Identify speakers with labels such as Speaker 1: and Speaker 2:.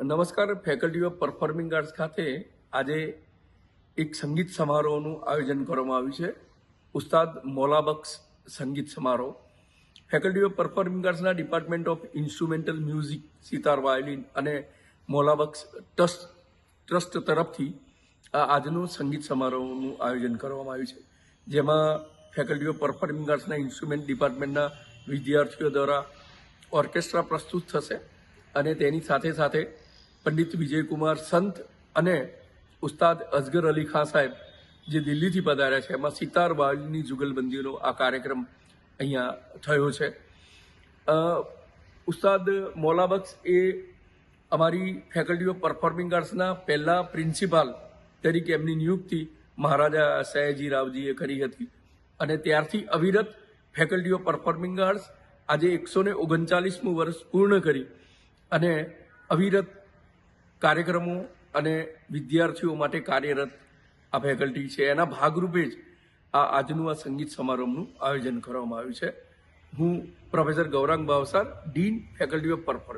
Speaker 1: નમસ્કાર faculty of performing arts ખાતે આજે એક સંગીત સમારોહનું આયોજન કરવામાં આવ્યું છે. ઉસ્તાદ મોલાબક્ષ સંગીત સમારોહ. Faculty of performing આર્ટ્સના department of instrumental music sitar violin અને મોલાબક્ષ ટ્રસ્ટ ટ્રસ્ટ તરફથી આ આજનું સંગીત સમારોહનું આયોજન કરવામાં આવ્યું છે. જેમાં ફેકલ્ટી ઓફ પરફોર્મિંગ આર્ટ્સના ઇન્સ્ટ્રુમેન્ટ ડિપાર્ટમેન્ટના વિદ્યાર્થીઓ દ્વારા ઓર્કેસ્ટ્રા પ્રસ્તુત થશે અને તેની સાથે સાથે પંડિત વિજયકુમાર સંત અને ઉસ્તાદ અઝગર અલી ખાન સાહેબ જે દિલ્હીથી પધાર્યા છે, એમાં સિતાર વાયુની જુગલબંધીનો આ કાર્યક્રમ અહીંયા થયો છે. ઉસ્તાદ મોલાબક્ષ એ અમારી ફેકલ્ટી ઓફ પરફોર્મિંગ આર્ટ્સના પહેલા પ્રિન્સિપાલ તરીકે એમની નિયુક્તિ મહારાજા સયાજી રાવજીએ કરી હતી અને ત્યારથી અવિરત ફેકલ્ટી ઓફ પરફોર્મિંગ આર્ટ્સ આજે એકસો ને ઓગણચાલીસમું વર્ષ પૂર્ણ કરી અને અવિરત કાર્યક્રમો અને વિદ્યાર્થીઓ માટે કાર્યરત આ ફેકલ્ટી છે. એના ભાગરૂપે જ આ આજનું આ સંગીત સમારંભનું આયોજન કરવામાં આવ્યું છે. હું professor Gaurang Bavsar dean faculty of performing arts